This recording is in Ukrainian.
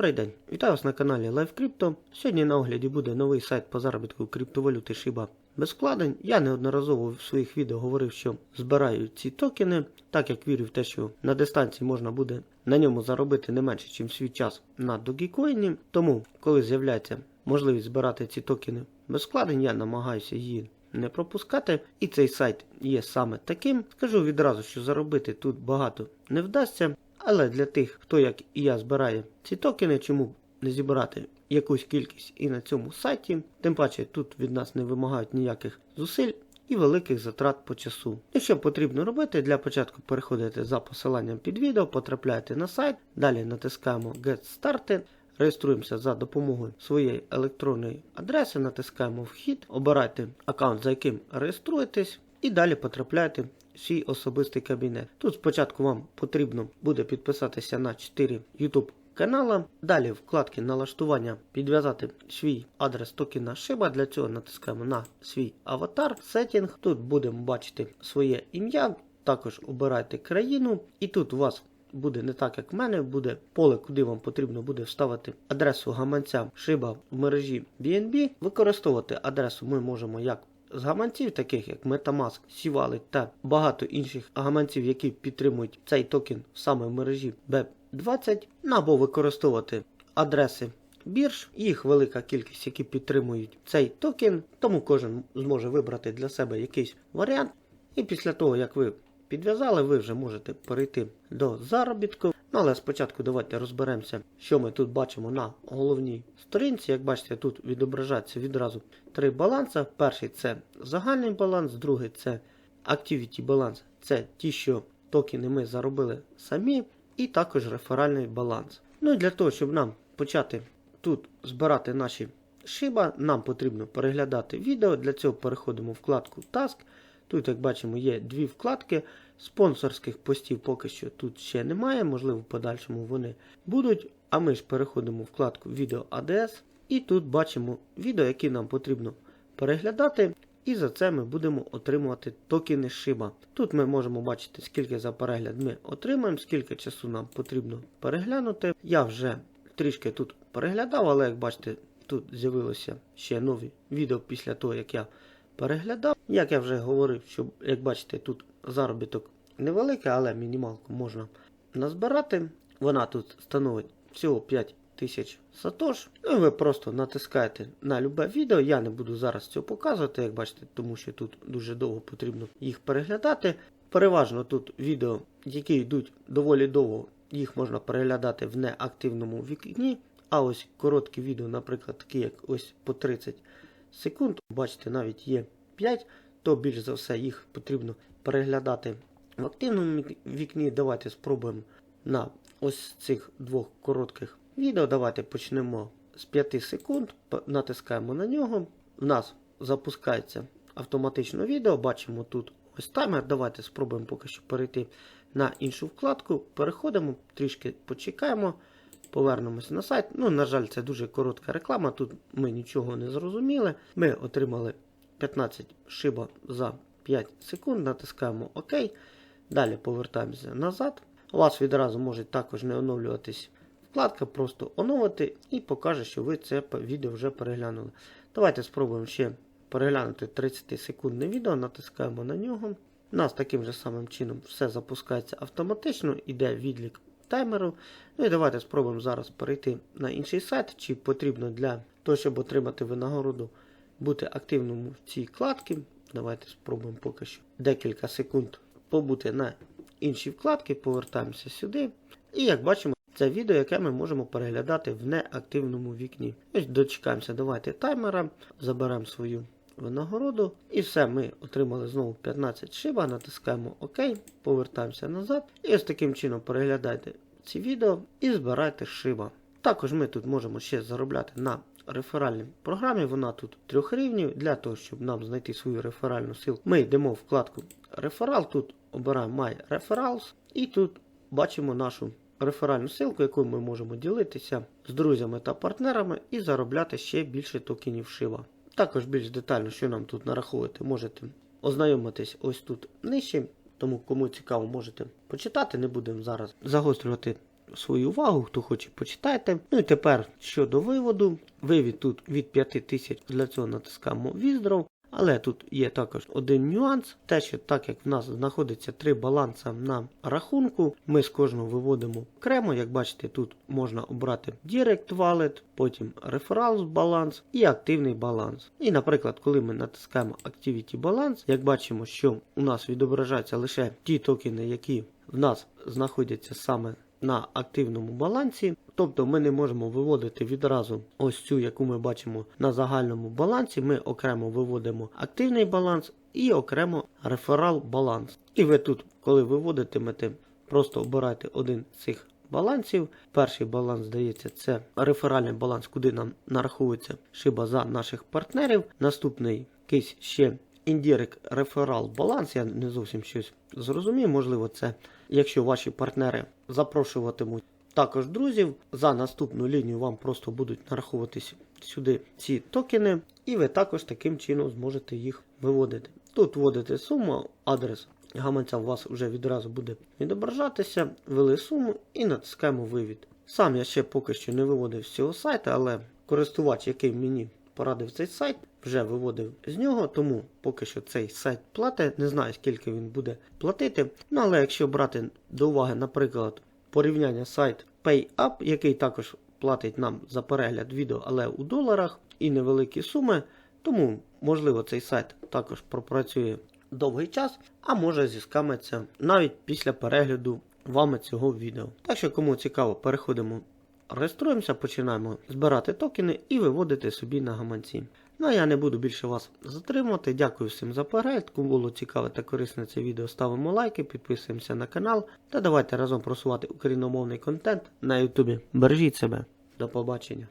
Добрий день, вітаю вас на каналі LiveCrypto. Сьогодні на огляді буде новий сайт по заробітку криптовалюти Shiba без вкладень. Я неодноразово в своїх відео говорив, що збираю ці токени, так як вірю в те, що на дистанції можна буде на ньому заробити не менше, ніж свій час на Dogecoin. Тому, коли з'являється можливість збирати ці токени без вкладень, я намагаюся її не пропускати. І цей сайт є саме таким. Скажу відразу, що заробити тут багато не вдасться. Але для тих, хто як і я збирає ці токени, чому не зібрати якусь кількість і на цьому сайті, тим паче тут від нас не вимагають ніяких зусиль і великих затрат по часу. І що потрібно робити? Для початку переходите за посиланням під відео, потрапляєте на сайт, далі натискаємо Get Started. Реєструємося за допомогою своєї електронної адреси, натискаємо Вхід, обирайте аккаунт, за яким реєструєтесь, і далі потрапляєте свій особистий кабінет. Тут спочатку вам потрібно буде підписатися на 4 YouTube канала. Далі вкладки налаштування підв'язати свій адрес токена Shiba. Для цього натискаємо на свій аватар, сеттінг. Тут будемо бачити своє ім'я. Також обирайте країну, і тут у вас буде не так, як в мене, буде поле, куди вам потрібно буде вставити адресу гаманця Shiba в мережі BNB. Використовувати адресу ми можемо як з гаманців, таких як Metamask, Sivali та багато інших гаманців, які підтримують цей токен саме в мережі BEP20, або використовувати адреси бірж, їх велика кількість, які підтримують цей токен, тому кожен зможе вибрати для себе якийсь варіант. І після того, як ви підв'язали, ви вже можете перейти до заробітку. Ну, але спочатку давайте розберемося, що ми тут бачимо на головній сторінці. Як бачите, тут відображаються відразу три баланси. Перший це загальний баланс, другий це Activity баланс. Це ті, що токени ми заробили самі, і також реферальний баланс. Ну і для того, щоб нам почати тут збирати наші шиба, нам потрібно переглядати відео. Для цього переходимо в вкладку Task. Тут, як бачимо, є дві вкладки. Спонсорських постів поки що тут ще немає, можливо, в подальшому вони будуть. А ми ж переходимо в вкладку Відео ADS. І тут бачимо відео, які нам потрібно переглядати. І за це ми будемо отримувати токени Shiba. Тут ми можемо бачити, скільки за перегляд ми отримаємо, скільки часу нам потрібно переглянути. Я вже трішки тут переглядав, але як бачите, тут з'явилося ще нові відео після того, як я переглядав. Як я вже говорив, що, як бачите, тут заробіток невеликий, але мінімалку можна назбирати. Вона тут становить всього 5 тисяч сатош. Ну і ви просто натискаєте на любе відео. Я не буду зараз цього показувати, як бачите, тому що тут дуже довго потрібно їх переглядати. Переважно тут відео, які йдуть доволі довго, їх можна переглядати в неактивному вікні. А ось короткі відео, наприклад, такі як ось по 30 секунд, бачите, навіть є 5, то більш за все їх потрібно переглядати в активному вікні. Давайте спробуємо на ось цих двох коротких відео. Давайте почнемо з 5 секунд, натискаємо на нього. У нас запускається автоматично відео. Бачимо тут ось таймер. Давайте спробуємо поки що перейти на іншу вкладку. Переходимо, трішки почекаємо. Повернемося на сайт. Ну, на жаль, це дуже коротка реклама. Тут ми нічого не зрозуміли. Ми отримали 15 шиба за 5 секунд. Натискаємо ОК. Далі повертаємося назад. У вас відразу може також не оновлюватись вкладка, просто оновити і покаже, що ви це відео вже переглянули. Давайте спробуємо ще переглянути 30-секундне відео, натискаємо на нього. У нас таким же самим чином все запускається автоматично, іде відлік таймеру. Ну і давайте спробуємо зараз перейти на інший сайт, чи потрібно для того, щоб отримати винагороду, бути активним в цій вкладці. Давайте спробуємо поки що декілька секунд побути на іншій вкладці, повертаємося сюди. І як бачимо, це відео, яке ми можемо переглядати в неактивному вікні. Ось дочекаємося, давайте таймера, заберемо свою винагороду. І все, ми отримали знову 15 шиба, натискаємо ОК, повертаємося назад. І ось таким чином переглядайте ці відео і збирайте шиба. Також ми тут можемо ще заробляти на реферальній програмі. Вона тут трьох рівнів. Для того, щоб нам знайти свою реферальну силу, ми йдемо в вкладку Реферал. Тут обираємо My Referrals і тут бачимо нашу реферальну ссылку, якою ми можемо ділитися з друзями та партнерами і заробляти ще більше токенів Шива. Також більш детально, що нам тут нараховувати, можете ознайомитись ось тут нижче. Тому кому цікаво, можете почитати. Не будемо зараз загострювати свою увагу, хто хоче, почитайте. Ну і тепер щодо виводу. Вивід тут від 5000, для цього натискаємо Withdraw. Але тут є також один нюанс, те, що так як в нас знаходиться три баланса на рахунку, ми з кожного виводимо окремо. Як бачите, тут можна обрати Direct Wallet, потім Referrals баланс і активний баланс. І, наприклад, коли ми натискаємо Activity Balance, як бачимо, що у нас відображаються лише ті токени, які в нас знаходяться саме на активному балансі, тобто ми не можемо виводити відразу ось цю, яку ми бачимо на загальному балансі. Ми окремо виводимо активний баланс і окремо реферал баланс. І ви тут, коли виводитимете, просто обирайте один з цих балансів. Перший баланс здається, це реферальний баланс, куди нам нараховується шиба за наших партнерів. Наступний якийсь ще Indirect реферал баланс, я не зовсім щось зрозумів. Можливо, це якщо ваші партнери запрошуватимуть також друзів, за наступну лінію вам просто будуть нараховуватись сюди ці токени, і ви також таким чином зможете їх виводити. Тут вводите суму, адрес гаманця у вас вже відразу буде відображатися, ввели суму і натискаємо вивід. Сам я ще поки що не виводив з цього сайту, але користувач, який мені порадив цей сайт, вже виводив з нього, тому поки що цей сайт платить. Не знаю, скільки він буде платити. Ну але якщо брати до уваги, наприклад, порівняння сайт PayUp, який також платить нам за перегляд відео, але у доларах і невеликі суми, тому можливо цей сайт також пропрацює довгий час, а може зіскамиться навіть після перегляду вами цього відео. Так що, кому цікаво, переходимо, реєструємося, починаємо збирати токени і виводити собі на гаманці. Ну а я не буду більше вас затримувати. Дякую всім за перегляд. Кому було цікаве та корисне це відео, ставимо лайки, підписуємося на канал та давайте разом просувати україномовний контент на Ютубі. Бережіть себе. До побачення.